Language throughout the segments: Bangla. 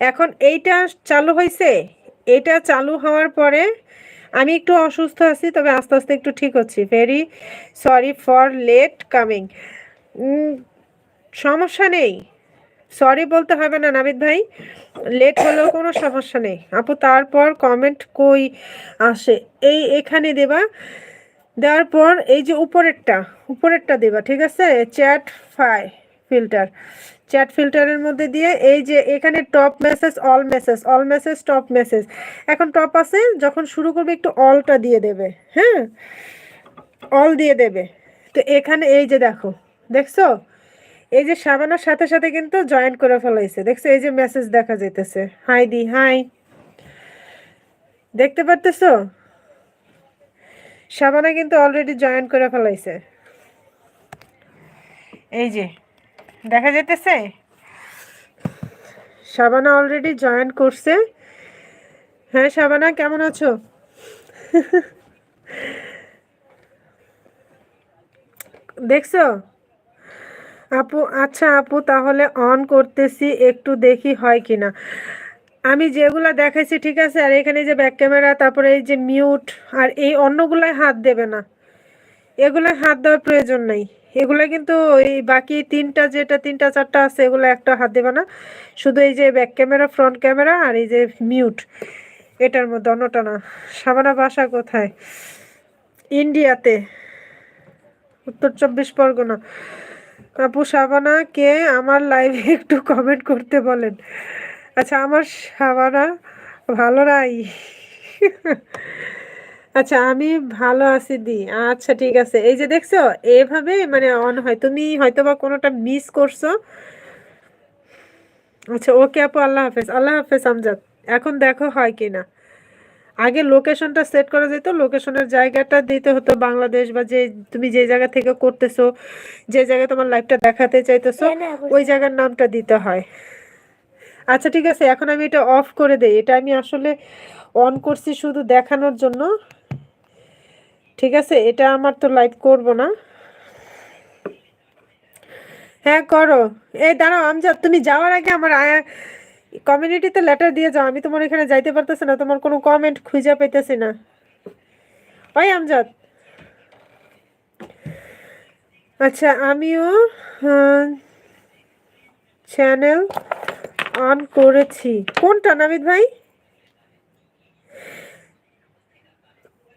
এখন এইটা চালু হয়েছে এটা চালু হওয়ার পরে আমি একটু অসুস্থ আছি, তবে আস্তে আস্তে একটু ঠিক হচ্ছি। Very sorry for late coming সমস্যা নেই। সরি বলতে হবে না, নাবিদ ভাই। লেট হলেও কোনো সমস্যা নেই। আপু, তারপর কমেন্ট কই আসে? এই এখানে দেবা। দেওয়ার পর এই যে উপরেরটা উপরেরটা দেবা, ঠিক আছে? চ্যাট ফাই ফিল্টার চ্যাট ফিল্টারের মধ্যে দিয়ে এই যে এখানে top message all message all message top message এখন টপ আছে, যখন শুরু করবে একটু অলটা দিয়ে দেবে হ্যাঁ? অল দিয়ে দেবে। তো এখানে এই যে দেখো, দেখছ? এই যে সাবানার সাথে সাথে কিন্তু জয়েন করে ফেলাইছে। দেখছ? এই যে মেসেজ দেখা যাইতেছে। হাই দি হাই দেখতে পারতেছো? সাবানা কিন্তু অলরেডি জয়েন করে ফেলাইছে। এই যে দেখা যেতেছে শাবানা অলরেডি জয়েন করছে। হ্যাঁ শাবানা, কেমন আছো? দেখছ? আপু আচ্ছা আপু, তাহলে অন করতেছি, একটু দেখি হয় কিনা। আমি যেগুলো দেখাইছি, ঠিক আছে? আর এখানে যে ব্যাক ক্যামেরা তারপরে এই যে মিউট আর এই অন্যগুলোয় হাত দেবে না। এগুলো হাত দেওয়ার প্রয়োজন নাই। এগুলো কিন্তু ওই বাকি তিনটা যেটা তিনটা, চারটা আছে, এগুলো একটা হাত দেবে না। শুধু এই যে ব্যাক ক্যামেরা ফ্রন্ট ক্যামেরা আর এই যে মিউট এটার মধ্যে অন্যটা না। সাবানা বাসা কোথায়? ইন্ডিয়াতে। উত্তর চব্বিশ পরগনা। আপু, সাবানা কে আমার লাইভে একটু কমেন্ট করতে বলেন? আচ্ছা আমার সাবানা ভালো নাই। আচ্ছা আমি ভালো আছি দি। আচ্ছা ঠিক আছে। এই যে দেখছ এভাবে মানে অন হয়। তুমি হয়তো বা কোনোটা মিস করছ। আচ্ছা ওকে আপু আল্লাহ হাফেজ। আল্লাহ হাফেজ আমজাদ। এখন দেখো হয় কি না আগে লোকেশনটা সেট করা যেত লোকেশনের জায়গাটা দিতে হতো বাংলাদেশ বা যে তুমি যে জায়গা থেকে করতেছো যে জায়গায় তোমার লাইফটা দেখাতে চাইতেছো ওই জায়গার নামটা দিতে হয়। আচ্ছা ঠিক আছে। এখন আমি এটা অফ করে দেই। এটা আমি আসলে অন করছি শুধু দেখানোর জন্য। ঠিক আছে, এটা আমার তো লাইভ করব না। হ্যাঁ করো। এই দাঁড়াও, আমজাদ, তুমি যাওয়ার আগে আমার কমিউনিটিতে লেটার দিয়ে যাও, আমি তোমার এখানে যাইতে পারতেছি না, তোমার কোনো কমেন্ট খুঁজে পেতেছি না। ওই আমজাদ। আচ্ছা আমিও চ্যানেল অন করেছি। কোনটা, নাবিদ ভাই?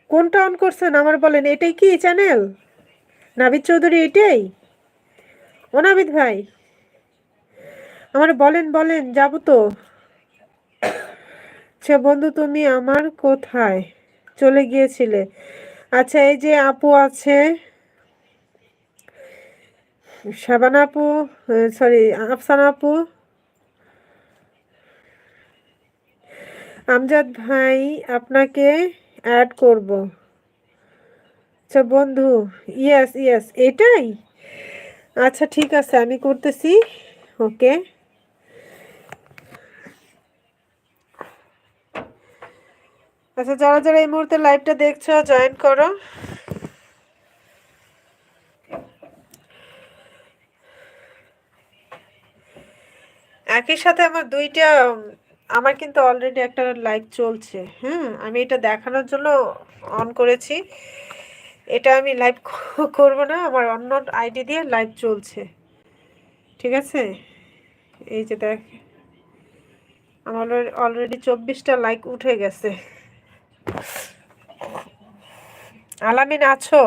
কোনটা অন করছেন? আমার বলেন, এটাই কি চ্যানেল নাবিদ চৌধুরী এটাই? ও নাবিদ ভাই, আমার বলেন বলেন, যাব তো। আচ্ছা বন্ধু, তুমি আমার কোথায়? চলে গিয়েছিলে। আচ্ছা এই যে আপু আছে শাবানা আপু সরি আফসানা আপু, আমজাদ ভাই, আপনাকে অ্যাড করব। আচ্ছা বন্ধু ইয়েস ইয়েস এটাই? আচ্ছা ঠিক আছে, আমি করতেছি, ওকে। আচ্ছা যারা যারা এই মুহূর্তে লাইভটা দেখছ জয়েন করো। একই সাথে আমার দুইটা আমার কিন্তু অলরেডি একটা লাইভ চলছে। হ্যাঁ আমি এটা দেখানোর জন্য অন করেছি। এটা আমি লাইভ করব না, আমার অন্য আইডি দিয়ে লাইভ চলছে। ঠিক আছে? এই যে দেখ, আমার অলরেডি চব্বিশটা লাইক উঠে গেছে। আলামিন, আছো?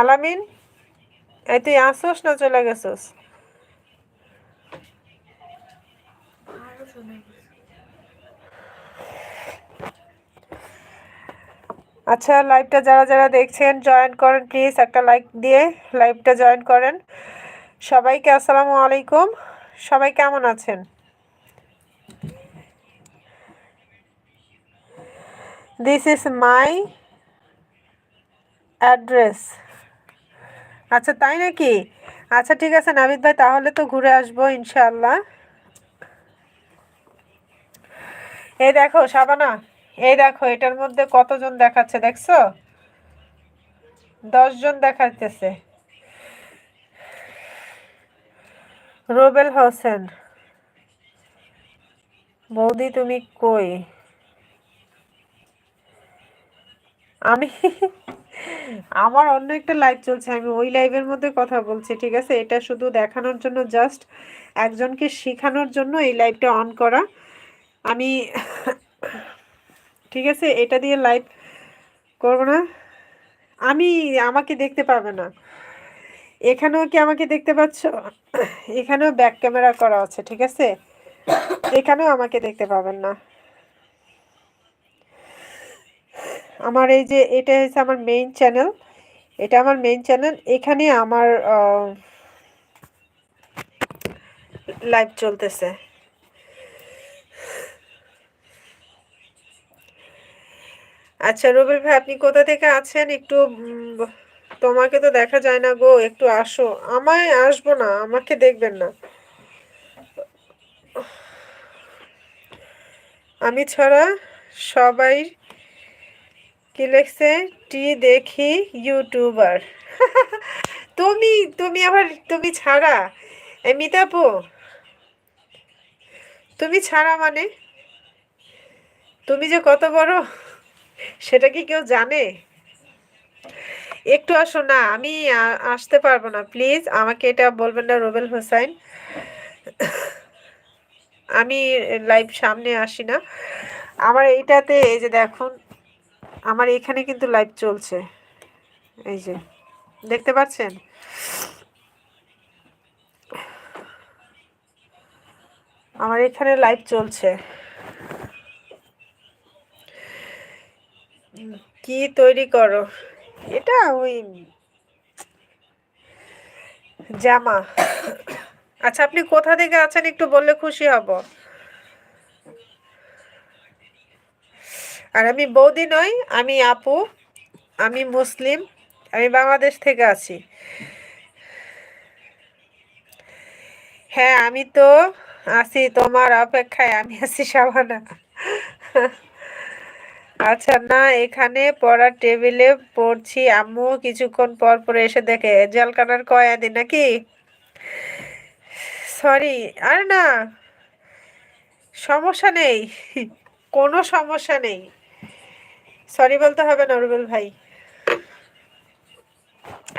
আলামিন, এই তুই আসোস না, চলে গেছোস? আচ্ছা লাইভটা যারা যারা দেখছেন জয়েন করেন প্লিজ একটা লাইক দিয়ে লাইভটা জয়েন করেন। সবাইকে আসসালামু আলাইকুম। সবাই কেমন আছেন? দিস ইজ মাই অ্যাড্রেস আচ্ছা তাই নাকি? আচ্ছা ঠিক আছে, নাবিদ ভাই, তাহলে তো ঘুরে আসব ইনশাল্লাহ এই দেখো সাবানা এই দেখো, এটার মধ্যে কতজন দেখাচ্ছে দেখছ? দশজন দেখাইতেছে। রোবেল হোসেন। বৌদি, তুমি কই? আমি আমার অন্য একটা লাইভ চলছে, আমি ওই লাইভের মধ্যে কথা বলছি, ঠিক আছে? এটা শুধু দেখানোর জন্য জাস্ট একজনকে শেখানোর জন্য এই লাইভটা অন করা। আমি ঠিক আছে? এটা দিয়ে লাইভ করব না। আমি, আমাকে দেখতে পাবে না। এখানেও কি আমাকে দেখতে পাচ্ছ? এখানেও ব্যাক ক্যামেরা করা আছে, ঠিক আছে? এখানেও আমাকে দেখতে পাবেন না। আমার এই যে, এটা হচ্ছে আমার মেইন চ্যানেল এটা আমার মেইন চ্যানেল এখানে আমার লাইভ চলতেছে। আচ্ছা রবিল ভাই, আপনি কোথা থেকে আছেন? একটু তোমাকে তো দেখা যায় না গো, একটু আসো। আমায় আসব না, আমাকে দেখবেন না। আমি ছাড়া সবাই কি লেখছে? টি দেখি ইউটিউবার। তুমি তুমি আবার, তুমি ছাড়া? মিতাপু, তুমি ছাড়া মানে? তুমি যে কত বড়? সেটা কি কেউ জানে? একটু আসো না, আমি আসতে পারব না, প্লিজ আমাকে এটা বলবেন না রোবেল হোসাইন। আমি লাইভ সামনে আসি না। আমার এইটাতে, এই যে দেখুন, আমার এখানে কিন্তু লাইভ চলছে। এই যে, দেখতে পাচ্ছেন? আমার এখানে লাইভ চলছে। কি তৈরি করো? এটা ওই জামা। আচ্ছা আপনি কোথা থেকে আছেন একটু বললে খুশি হব। আর আমি বৌদি নই, আমি আপু, আমি মুসলিম, আমি বাংলাদেশ থেকে আছি। হ্যাঁ আমি তো আছি, তোমার অপেক্ষায় আমি আছি, সাবানা। আচ্ছা না, এখানে পড়ার টেবিলে পড়ছি। আম্মু কিছুক্ষণ পর পরে এসে দেখে, জলকানার কয়াদি নাকি? সরি আর না, সমস্যা নেই, কোনো সমস্যা নেই। সরি বলতে হবে না ভাই।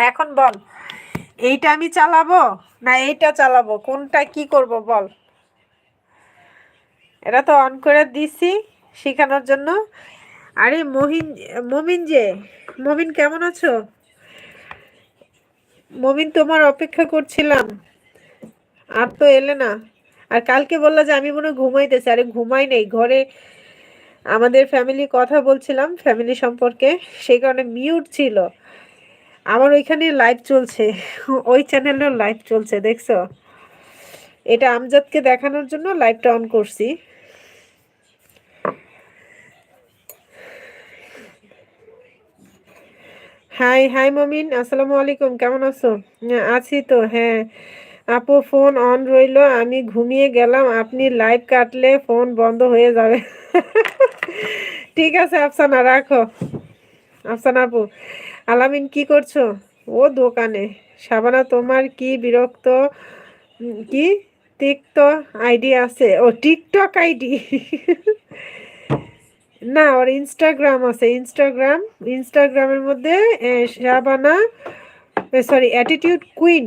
এখন বল, এইটা আমি চালাবো না এইটা চালাবো? কোনটা কি করব বল? এটা তো অন করে দিছি শেখানোর জন্য। আরে মহিন, মমিন যে, মমিন কেমন আছো? মমিন তোমার অপেক্ষা করছিলাম, আর তো এলে না। আর কালকে বলল যে আমি মনে ঘুমাইতেছি, আরে ঘুমাই নেই, ঘরে আমাদের ফ্যামিলি কথা বলছিলাম ফ্যামিলি সম্পর্কে, সেই কারণে মিউট ছিল। আমার ওইখানে লাইভ চলছে, ওই চ্যানেলেও লাইভ চলছে, দেখছ? এটা আমজাদকে দেখানোর জন্য লাইভটা অন করছি। হাই হাই মমিন আসসালামু আলাইকুম কেমন আছো আছি তো হ্যাঁ আপু ফোন অন রইল আমি ঘুমিয়ে গেলাম আপনি লাইভ কাটলে ফোন বন্ধ হয়ে যাবে ঠিক আছে আফসানা রাখো আফসানা আপু আলামিন কি করছ ও দোকানে সাবানা তোমার কি বিরক্ত কি তিক্ত আইডি আছে ও টিকটক আইডি না, ওর ইনস্টাগ্রাম আছে। ইনস্টাগ্রাম ইনস্টাগ্রামের মধ্যে শাবানা সরি অ্যাটিটিউড কুইন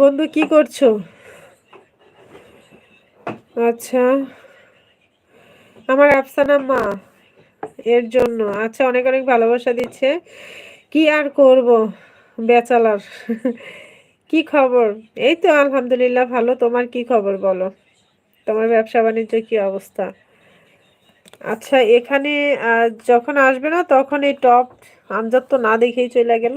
বন্ধু, কি করছ? আচ্ছা। আমার আফসানা মা, এর জন্য। আচ্ছা অনেক অনেক ভালোবাসা দিচ্ছে। কি আর করব, বেচালার? কি খবর? এই তো, আলহামদুলিল্লাহ, ভালো। তোমার কি খবর বলো? তোমার ব্যবসা বাণিজ্য কি অবস্থা? আচ্ছা এখানে যখন আসবে না, তখন এই টপ আমজাদ তো না দেখেই চলে গেল।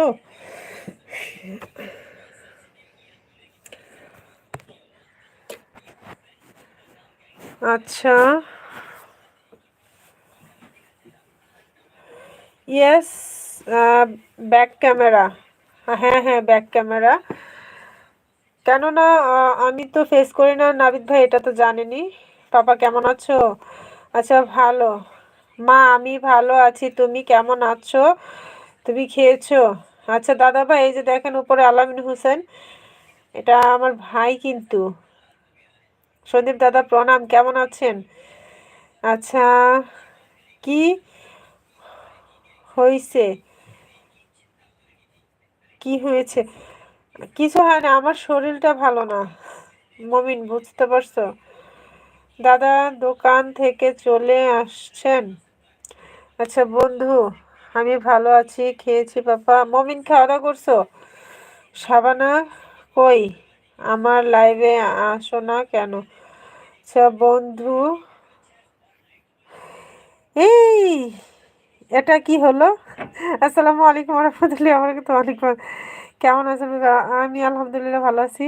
আচ্ছা। ইয়েস ব্যাক ক্যামেরা হ্যাঁ হ্যাঁ ব্যাক ক্যামেরা কেননা আমি তো ফেস করি না। নাবিদ ভাই, এটা তো জানেনি। পাপা, কেমন আছো? আচ্ছা ভালো। মা, আমি ভালো আছি। তুমি কেমন আছো? তুমি খেয়েছো? আচ্ছা দাদা ভাই, এই যে দেখেন, উপরে আলামিন হোসেন। এটা আমার ভাই কিন্তু। সন্দীপ দাদা, প্রণাম। কেমন আছেন? আচ্ছা কি হয়েছে কি হয়েছে? কিছু হয় না, আমার শরীরটা ভালো না। মমিন, বুঝতে পারছ? দাদা, দোকান থেকে চলে আসছেন। আচ্ছা বন্ধু, আমি ভালো আছি, খেয়েছি পাপা। মমিন খাওয়া দাওয়া করছ? সাবানা কই? আমার লাইভে আসো না কেন? আচ্ছা বন্ধু, এই, এটা কি হলো? আসসালামু আলাইকুম রহমতুল্লাহ আমার কিন্তু অনেক কেমন আছেন আমি আলহামদুলিল্লাহ ভালো আছি।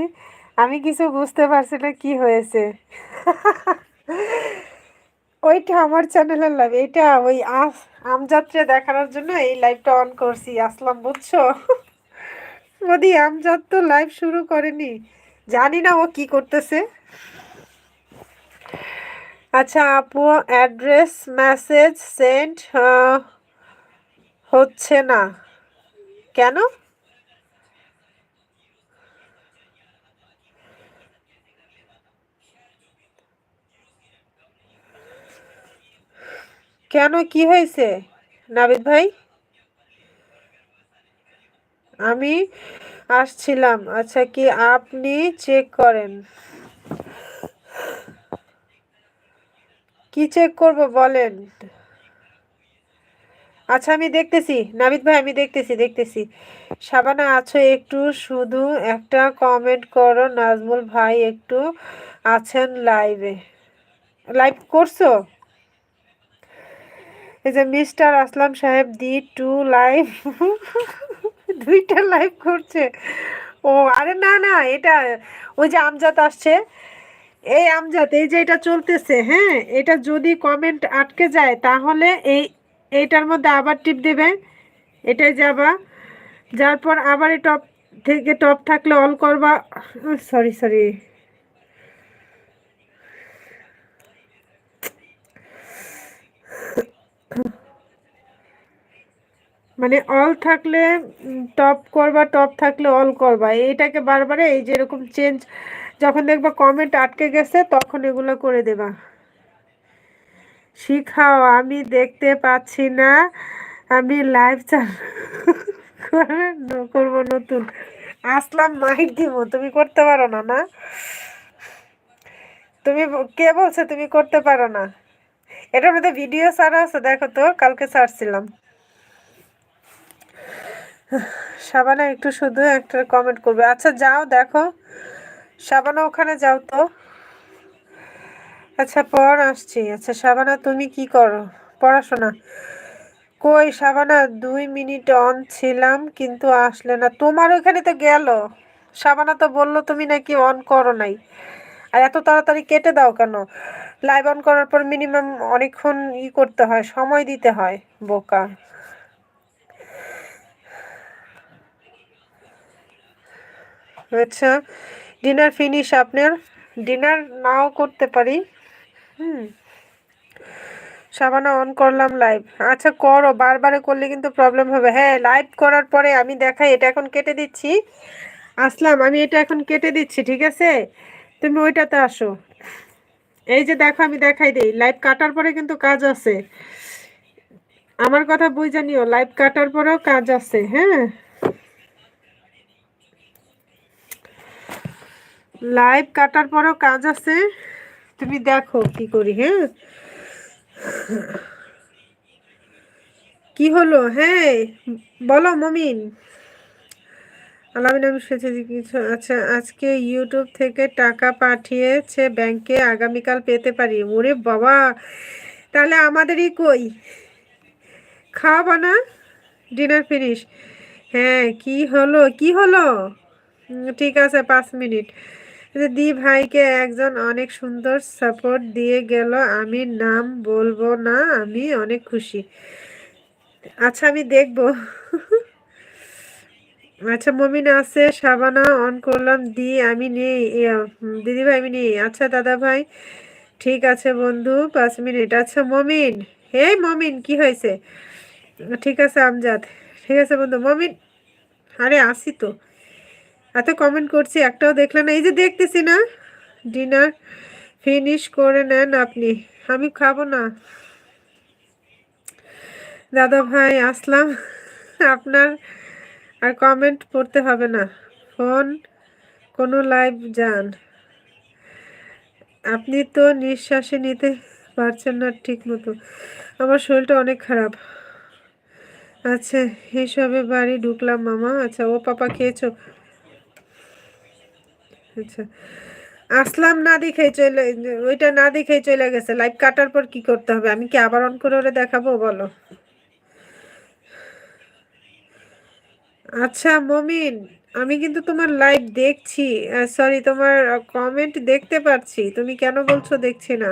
আমি কিছু বুঝতে পারছি না কি হয়েছে। ওইটা আমার চ্যানেলের লাইভ এটা ওই আমজাত্রে দেখানোর জন্য এই লাইভটা অন করছি, আসলাম, বুঝছ? মোদি, আমজাদ তো লাইভ শুরু করেনি। জানি না ও কি করতেছে। আচ্ছা আপু অ্যাড্রেস মেসেজ সেন্ড হচ্ছে না। কেন? কেন? কি হয়েছে? নাবিদ ভাই? আমি আসছিলাম। আচ্ছা কি আপনি চেক করেন? কি চেক করব বলেন? আচ্ছা আমি দেখতেছি। নাবিদ ভাই, আমি দেখতেছি দেখতেছি। সাবানা, আছো একটু? শুধু একটা কমেন্ট করো, নাজমুল ভাই একটু আছেন লাইভে লাইভ করছ? এই যে মিস্টার আসলাম সাহেব, দি টু লাইভ দুইটা লাইভ করছে ও, আরে না না, এটা ওই যে আমজাদ আসছে। এই আমজাদ, এই যে এটা চলতেছে হ্যাঁ? এটা যদি কমেন্ট আটকে যায়, তাহলে এই, এইটার মধ্যে আবার টিপ দেবে। এটাই যাবা। যার পর আবার এই টপ থেকে টপ থাকলে অল করবা। সরি সরি মানে অল থাকলে টপ করবা টপ থাকলে অল করবা এইটাকে বারবার এই যে এরকম চেঞ্জ যখন দেখবা কমেন্ট আটকে গেছে, তখন এগুলো করে দেবা। শিখাও, আমি দেখতে পাচ্ছি না, আমি লাইভ চালু করব নতুন। আসলাম মাইক দিব তুমি করতে পারো না না? তুমি কে বলছে তুমি করতে পারো না? এটার মধ্যে ভিডিও ছাড়া আছে, দেখো তো, কালকে ছাড়ছিলাম সাবানা একটু শুধু একটা কমেন্ট করবে। আচ্ছা যাও, দেখো। সাবানা ওখানে যাও তো। আচ্ছা পর আসছি। আচ্ছা সাবানা তুমি কি করো? পড়াশোনা। কই সাবানা দুই মিনিট অন ছিলাম, কিন্তু আসলে না। তোমার ওইখানে তো গেল। সাবানা তো বলল, তুমি নাকি অন করো নাই। আর এত তাড়াতাড়ি কেটে দাও কেন? লাইভ অন করার পর মিনিমাম অনেকক্ষণ ই করতে হয়, সময় দিতে হয় বোকা। আচ্ছা ডিনার ফিনিশ আপনার? ডিনার নাও করতে পারি। হুম। সাবানা অন করলাম লাইভ আচ্ছা করো, বারবারে করলে কিন্তু প্রবলেম হবে। হ্যাঁ লাইভ করার পরে আমি দেখাই, এটা এখন কেটে দিচ্ছি। আসলাম, আমি এটা এখন কেটে দিচ্ছি, ঠিক আছে? তুমি ওইটাতে আসো। এই যে দেখো, আমি দেখাই দিই। লাইভ কাটার পরে কিন্তু কাজ আছে। আমার কথা বুঝ জানিও লাইভ কাটার পরেও কাজ আছে হ্যাঁ? লাইভ কাটার পরও কাজ আছে। তুমি দেখো কি করি হ্যাঁ? কি হলো? হ্যাঁ বলো মমিন। আলামিন আমি সেচেছি কিছু আচ্ছা আজকে ইউটিউব থেকে টাকা পাঠিয়েছে ব্যাংকে, আগামীকাল পেতে পারি। ওরে বাবা, তাহলে আমাদেরই কই? খাওয়াবা না? Dinner finish. হ্যাঁ কি হলো? কি হলো? ঠিক আছে, পাঁচ মিনিট। দি ভাইকে একজন অনেক সুন্দর সাপোর্ট দিয়ে গেল। আমি নাম বলব না, আমি অনেক খুশি। আচ্ছা আমি দেখব। আচ্ছা মমিন আছে সাবানা অন করলাম, দি, আমি নেই দিদি ভাই আমি নেই। আচ্ছা দাদা ভাই ঠিক আছে বন্ধু, পাঁচ মিনিট। আচ্ছা মমিন হে মমিন, কি হয়েছে? ঠিক আছে, আমজাদ। ঠিক আছে বন্ধু, মমিন, আরে, আসি তো। এত কমেন্ট করছি, একটাও দেখলে না। এই যে দেখতেছি না ডিনার ফিনিশ করে নেন আপনি, আমি খাব না। দাদা ভাই, আসলাম। আপনার আর কমেন্ট পড়তে হবে না। ফোন, কোনো লাইভ যান। আপনি তো নিঃশ্বাসে নিতে পারছেন না ঠিক মতো আমার শরীরটা অনেক খারাপ। আচ্ছা এইসবে বাড়ি ঢুকলাম মামা। আচ্ছা ও পাপা খেয়েছো? আচ্ছা আসলাম না দেখেই চলে, ওইটা না দেখেই চলে গেছে। লাইভ কাটার পর কি করতে হবে? আমি কি আবার অন করে ওরে দেখাবো? বলো। আচ্ছা মমিন, আমি কিন্তু তোমার লাইভ দেখছি। সরি তোমার কমেন্ট দেখতে পাচ্ছি তুমি কেন বলছো দেখছি না?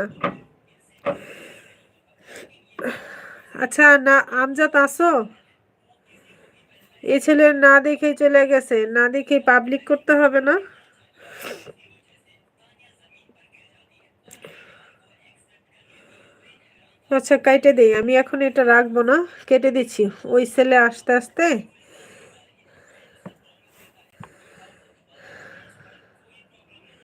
আচ্ছা না, আমজাদ আসো। এ ছেলে না দেখেই চলে গেছে। না দেখেই পাবলিক করতে হবে না? আচ্ছা কেটে দিই। আমি এখন এটা রাখব না। কেটে দিচ্ছি। ওই ছেলে আস্তে আস্তে